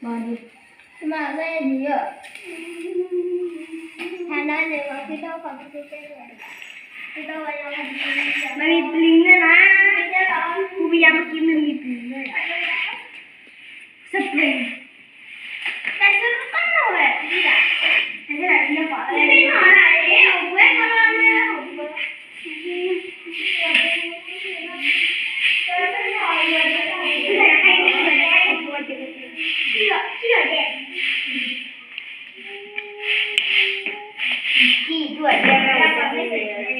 많이 그만해 니요 Mami pelina lah. Kau biar aku kirim mami pelina. Sepuluh. Tapi kan kau eh, tidak. Tapi ada apa? Exactamente.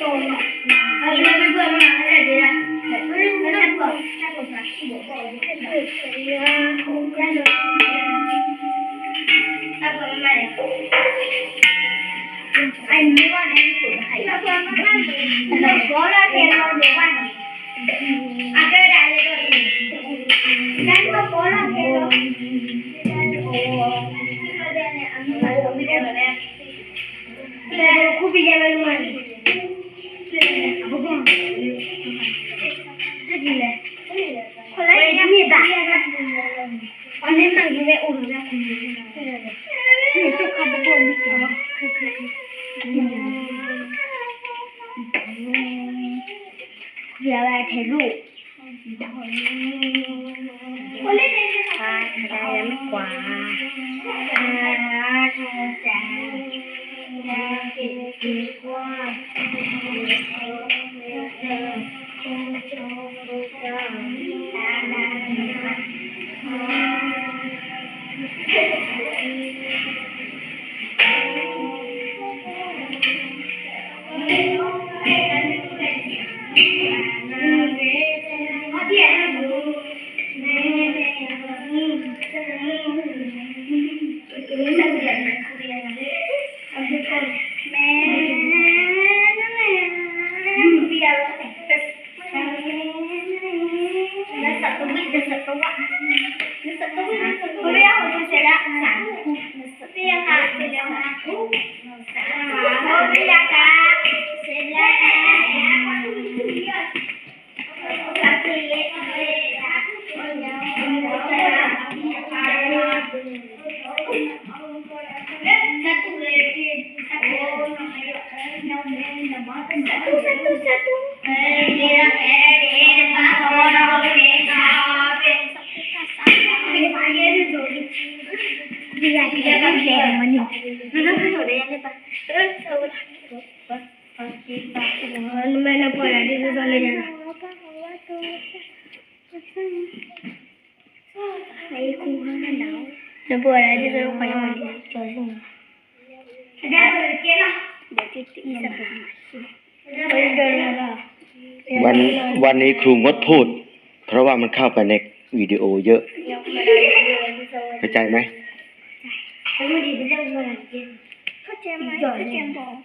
anh muốn anh cũng phải có là tiền rồi Thank you. Thank you. วันวันนี้ครูงดพูด เพราะว่ามันเข้าไปในวิดีโอเยอะเข้าใจไหมเข้าใจไหมเข้าใจบอก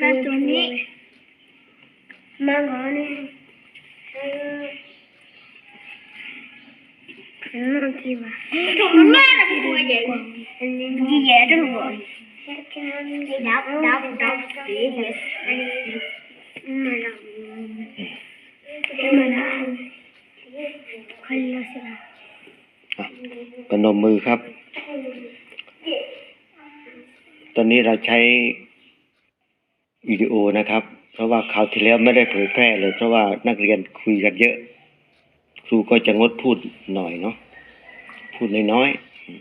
แล้วตรงนี้มังกรนี่ nó ăn chim à Thùng nó mát là cái vậy Gì vậy đó rồi Đọc đọc đọc Để vậy Mà đọc Mà Ya no lo sẽ đọc พนมมือครับ ตอนนี้เราใช้วิดีโอนะครับ เพราะว่าคราวที่แล้วไม่ได้เผยแพร่เลย เพราะว่านักเรียนคุยกันเยอะ ครูก็จะงดพูดหน่อยเนาะพูดน้อยๆอืม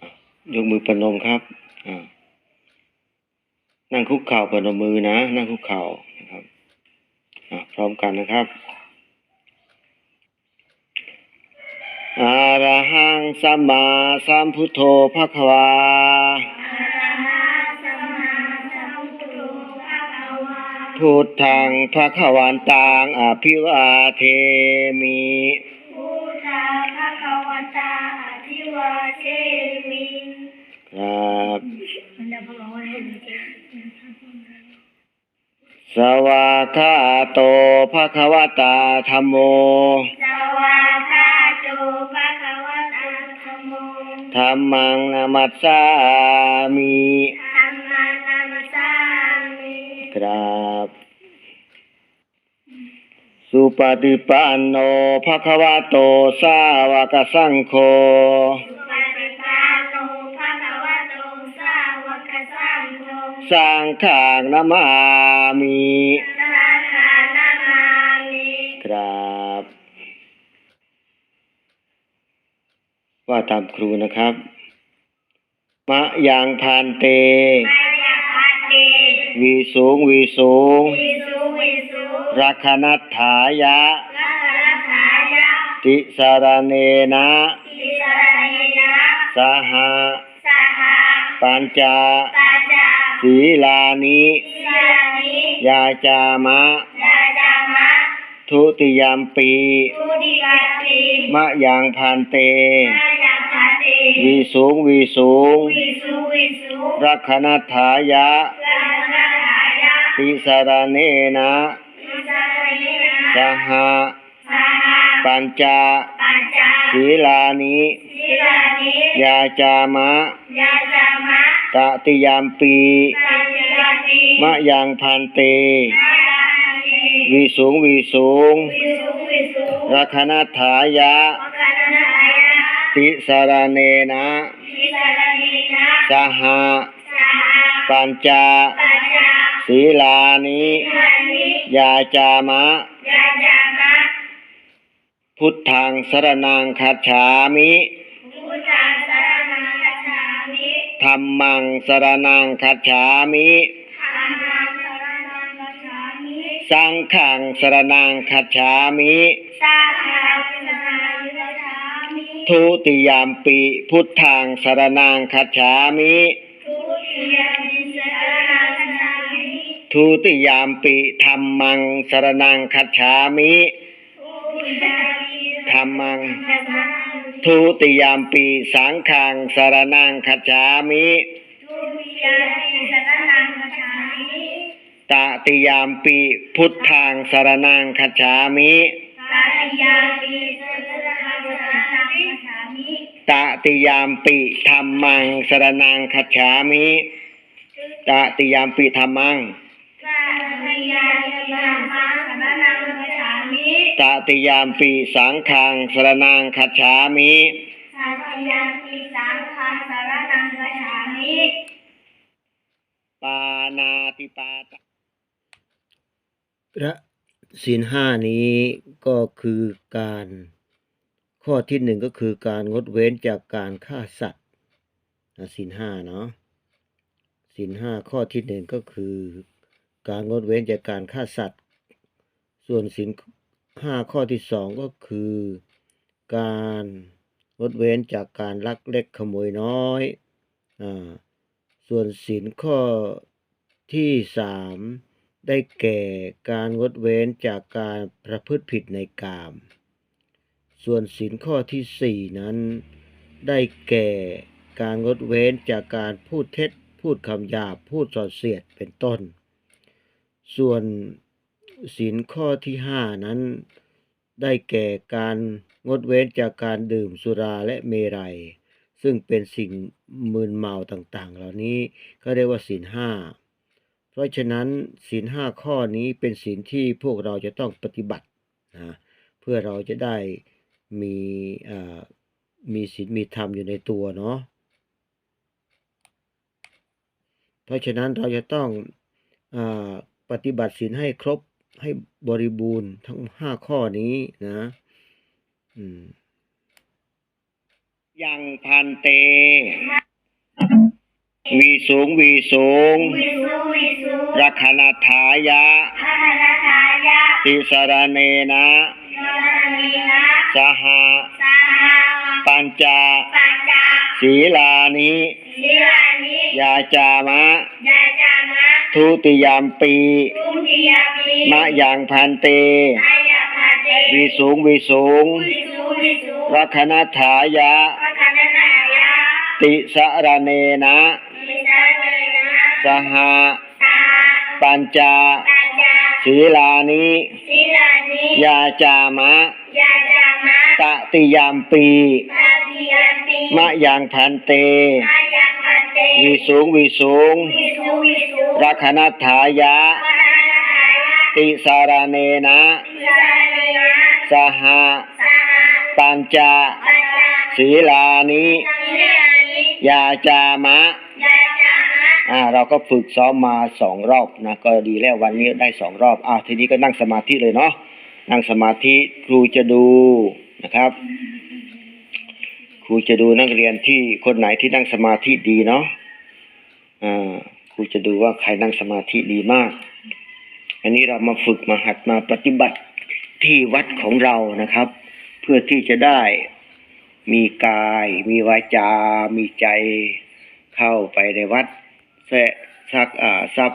อะยกมือประนมครับนั่งคุกเข่าประนมมือนะ นั่งคุกเข่านะครับพร้อมกันนะครับอะรหังสัมมาสัมพุทโธภะคะวา พุทธังภะคะวันตังอภิวาเทมิครับสวากขาโตภะคะวตาธัมโมธัมมังนามัสสามิครับ สุปฏิปันโนภะคะวะโตสาวกสังโฆสังฆางนามามิครับ ว่าตามครูนะครับ มะยังพันเต วีสูงวีสูง รักขนัตถายะ ติสารเนนะสหปัญจาศีลานิยาจามะ ทุติยมปีมะยังพันเต วีสูงวีสูงรักขนัตถายะ ติสารเนนะสหปัญจาศีลานิยาจามะตติยมปีมะยังพันเตวีสูงวีสูงรักขนัตถายะติสารเนนะสหปัญจา ศีลานิยาจามะ พุทธังสรนังคัจฉามิธรรมังสรนังคัจฉามิสังฆังสรนังคัจฉามิทุติยามปิพุทธังสรนังคัจฉามิทุติยาม ปิธรรมังสรนังคัจฉามิธรรมัง ทุติยามปีสังฆังสรนังคัจฉามิตติยามปีพุทธังสรนังคัจฉามิตติยามปีธรรมังสรนังคัจฉามิตติยามปีธรรมัง ตติยามปีสังฆังสรนังคัจฉามิปานาติปาตะพระศีลห้านี้ก็คือการข้อที่หนึ่งก็คือการงดเว้นจากการฆ่าสัตว์นะศีลห้าเนาะศีลห้าข้อที่หนึ่งก็คือ การงดเว้นจากการฆ่าสัตว์ ส่วนศีลห้าข้อที่สองก็คือ การงดเว้นจากการลักเล็กขโมยน้อยอ่าส่วนศีลข้อที่สามได้แก่การงดเว้นจากการประพฤติผิดในกาม ส่วนศีลข้อที่สี่นั้น ได้แก่การงดเว้นจากการพูดเท็จ พูดคำหยาบ พูดส่อเสียดเป็นต้น ส่วนศีลข้อที่ห้านั้น ได้แก่การงดเว้นจากการดื่มสุราและเมรัย ซึ่งเป็นสิ่งมึนเมาต่างๆ เหล่านี้ก็เรียกว่าศีลห้าเพราะฉะนั้นศีลห้าข้อนี้เป็นศีลที่พวกเราจะต้องปฏิบัตินะเพื่อเราจะได้มีมีศีลมีธรรมอยู่ในตัวเนาะเพราะฉะนั้นเราจะต้องอ ปฏิบัติศีลให้ครบให้บริบูรณ์ทั้งห้าข้อนี้นะอืมยังพันเต วีสูงวีสูงวิสุวิสุรักขณทายะพระคณทายะ ติสรเนนะโนนีนะสหสาหาปัญจปัญจศีลานิศิลานิ ยาจามะยาจามะ ทุติยามปีทุติยาปีมะยังพันเตอายาภาเตวีสูงวีสูงวิสุวิสุรักขณทายะพระคณทายะ ติสรเนนะมิสาเวนะสหสาปัญจปัญจศีลานิศิลานิยาจามะยาจามะ ตติยามปีตาติยาปีมะยังพันเตอายาภาเตวีสูงวีสูงวิสุวิสุ รักขณทายะพระคณทายะ ติสารเนนะ สหปัญจศีลานิยาจามะอ่าเราก็ฝึกซ้อมมาสองรอบนะก็ดีแล้ววันนี้ได้สองรอบอ่าทีนี้ก็นั่งสมาธิเลยเนาะนั่งสมาธิครูจะดูนะครับ ครูจะดูนักเรียนที่คนไหนที่นั่งสมาธิดีเนาะอ่า ครูจะดูว่าใครนั่งสมาธิดีมาก อันนี้เรามาฝึกมาหัดมาปฏิบัติที่วัดของเรานะครับ เพื่อที่จะได้มีกาย มีวาจา มีใจเข้าไปในวัดแทรกซักอ่าซับ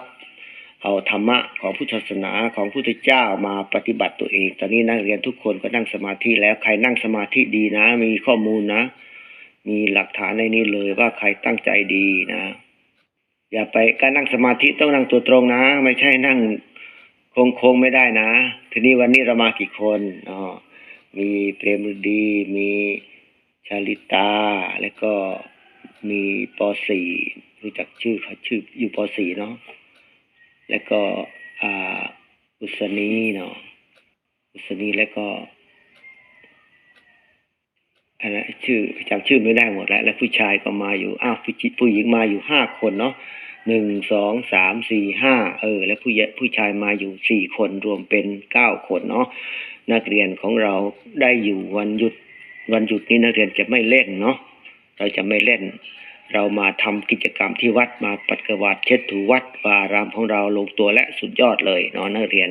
เอาธรรมะของพุทธศาสนาของพุทธเจ้ามาปฏิบัติตัวเอง ตอนนี้นักเรียนทุกคนก็นั่งสมาธิแล้วใครนั่งสมาธิดีนะ มีข้อมูลนะ มีหลักฐานในนี้เลยว่าใครตั้งใจดีนะ อย่าไปการนั่งสมาธิต้องนั่งตัวตรงนะ ไม่ใช่นั่งโค้งๆไม่ได้นะ ทีนี้วันนี้เรามากี่คนอ๋อมีเปรมฤดี มีชาลิตา แล้วก็มีปอสี่รู้จักชื่อเขาชื่ออยู่ปสี่เนาะแล้วก็อ่าอุศนีเนาะอุศนีแล้วก็ อะไรนะชื่อจำชื่อไม่ได้หมดแล้ว แล้วผู้ชายก็มาอยู่อ้าวผู้ผู้หญิงมาอยู่ห้าคนเนาะหนึ่งสองสามสี่ห้าเออ แล้วผู้หญ่ผู้ชายมาอยู่สี่คนรวมเป็นเก้าคนเนาะนักเรียนของเราได้อยู่วันหยุดวันหยุดนี้นักเรียนจะไม่เล่นเนาะเราจะไม่เล่น เรามาทำกิจกรรมที่วัดมาปัดกวาดเช็ดถูวัดวาอารามของเราลงตัวและสุดยอดเลยเนาะนักเรียน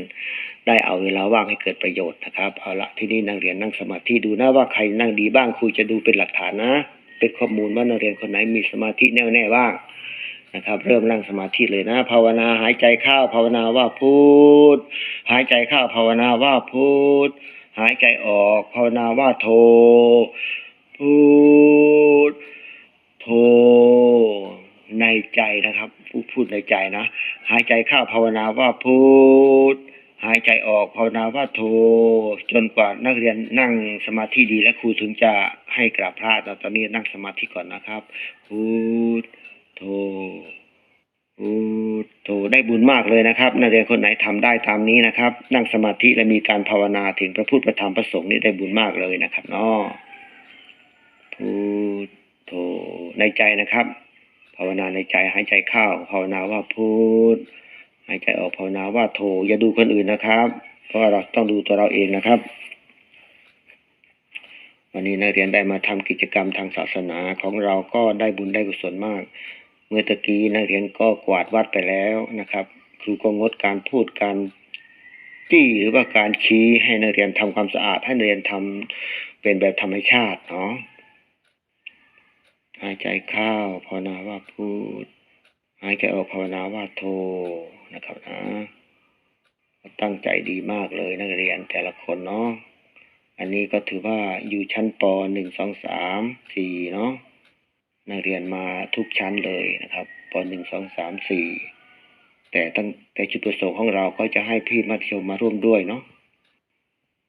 ได้เอาเวลาว่างให้เกิดประโยชน์นะครับเอาละที่นี่นักเรียนนั่งสมาธิดูนะว่าใครนั่งดีบ้างครูจะดูเป็นหลักฐานนะ เป็นข้อมูลว่านักเรียนคนไหนมีสมาธิแน่วแน่บ้างนะครับ เริ่มนั่งสมาธิเลยนะ ภาวนาหายใจเข้าภาวนาว่าพูด หายใจเข้าภาวนาว่าพูด หายใจออกภาวนาว่าโทพูด โทในใจนะครับพูดพูดในใจนะ หายใจเข้าภาวนาว่าพูดหายใจออกภาวนาว่าโทจนกว่านักเรียนนั่งสมาธิดีและครูถึงจะให้กราบพระแต่ตอนนี้นั่งสมาธิก่อนนะครับพูดโทพูดโทได้บุญมากเลยนะครับ นักเรียนคนไหนทำได้ตามนี้นะครับ นั่งสมาธิและมีการภาวนาถึงพระพุทธพระธรรมพระสงฆ์นี่ได้บุญมากเลยนะครับเนาะพูด โทในใจนะครับ ภาวนาในใจหายใจเข้าภาวนาว่าพูดหายใจออกภาวนาว่าโทอย่าดูคนอื่นนะครับ เพราะเราต้องดูตัวเราเองนะครับ วันนี้นักเรียนได้มาทำกิจกรรมทางศาสนาของเราก็ได้บุญได้กุศลมาก เมื่อตะกี้นักเรียนก็กวาดวัดไปแล้วนะครับ ครูก็งดการพูดการจี้หรือว่าการชี้ให้นักเรียนทำความสะอาดให้นักเรียนทำเป็นแบบธรรมชาติเนาะ หายใจเข้าภาวนาว่าพูด หายใจออกภาวนาว่าโทนะครับนะ ตั้งใจดีมากเลยนักเรียนแต่ละคนเนาะอันนี้ก็ถือว่าอยู่ชั้นปหนึ่งสองสามสี่เนาะนักเรียนมาทุกชั้นเลยนะครับปหนึ่งสองสามสี่แต่ตั้งแต่จุดประสงค์ของเราก็จะให้พี่มัธยมมาร่วมด้วยเนาะ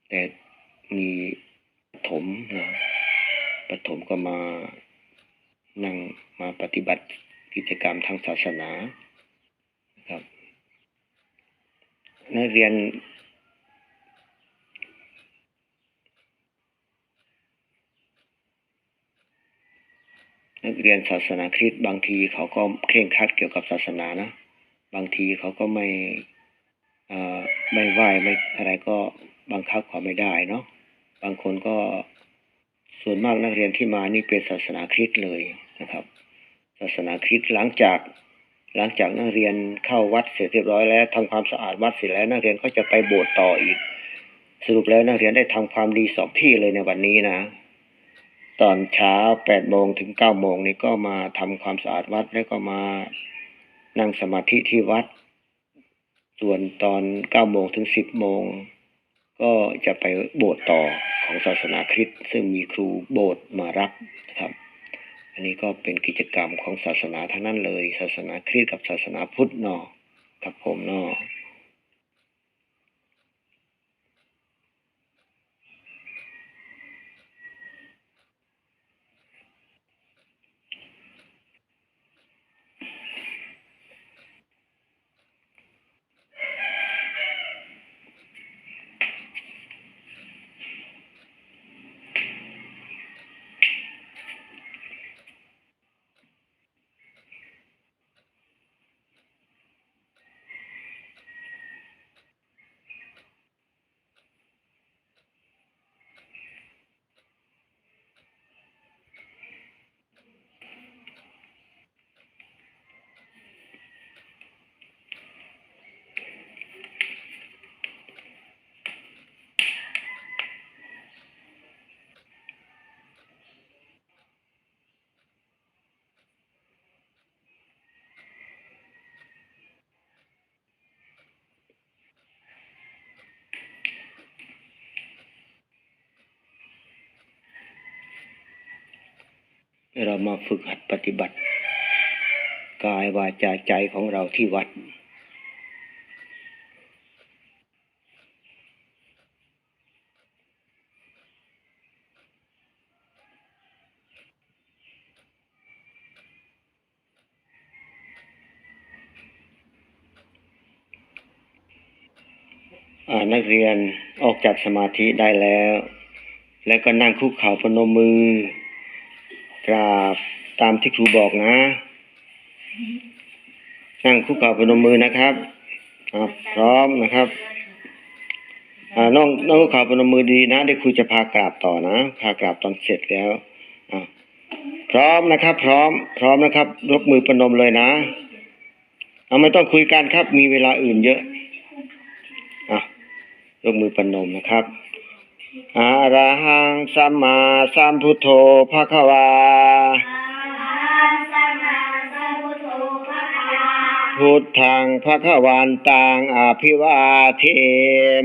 แต่มีปฐมนะปฐมก็มา นั่งมาปฏิบัติกิจกรรมทางศาสนาครับ นักเรียน นักเรียนศาสนาคริสต์บางทีเขาก็เคร่งครัดเกี่ยวกับศาสนานะ บางทีเขาก็ไม่ไม่ไหวไม่อะไรก็บังคับเขาไม่ได้เนาะบางคนก็ ส่วนมากนักเรียนที่มานี่เป็นศาสนาคริสต์เลยนะครับ ศาสนาคริสต์หลังจากหลังจากนักเรียนเข้าวัดเสร็จเรียบร้อยแล้วทำความสะอาดวัดเสร็จแล้ว นักเรียนก็จะไปโบสถ์ต่ออีก สรุปแล้วนักเรียนได้ทำความดีสองที่เลยในวันนี้นะ ตอนเช้าแปดโมงถึงเก้าโมงนี้ก็มาทำความสะอาดวัดแล้วก็มานั่งสมาธิที่วัด ส่วนตอนเก้าโมงถึงสิบโมงก็จะไปโบสถ์ต่อ ของศาสนาคริสต์ซึ่งมีครูโบสถ์มารับนะครับ อันนี้ก็เป็นกิจกรรมของศาสนาทั้งนั้นเลย ศาสนาคริสต์กับศาสนาพุทธนอครับผมนอะ เรามาฝึกหัดปฏิบัติ กายวาจาใจของเราที่วัด นักเรียนออกจากสมาธิได้แล้ว แล้วก็นั่งคุกเข่าพนมมือ กราบตามที่ครูบอกนะ นั่งคุกเข่าพนมมือนะครับพร้อมนะครับอน้องน้องคุกเข่าพนมมือดีนะเดี๋ยวครูจะพากราบต่อนะพากราบตอนเสร็จแล้วพร้อมนะครับ พร้อม พร้อมนะครับยกมือพนมเลยนะเอาไม่ต้องคุยกันครับ มีเวลาอื่นเยอะอะยกมือพนมนะครับ อะระหังสัมมาสัมพุทโธภะคะวา พุทธังภะคะวันตังอภิวาเท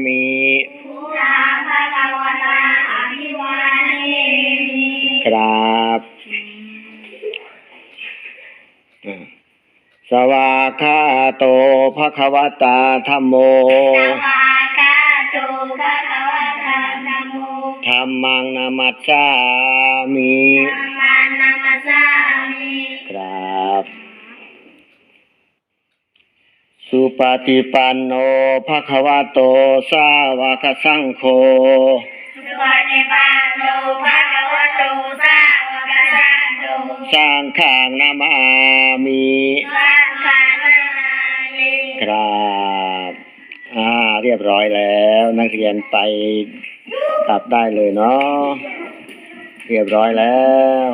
มิพุทธาภะคะวตาอภิวาเทมิกราบสวากาโตภะคะวตาธัมโม ธัมมังนามัสสามิธัมมานัมสสามิกราบสุปฏิปันโนภะคะวะโต สาวกสังโฆ สุปฏิปันโนภะคะวะโต สาวกสังโฆสังฆานามามิสังฆานามิกราบอ่า เรียบร้อยแล้ว นักเรียนไป กลับได้เลยเนาะเรียบร้อยแล้ว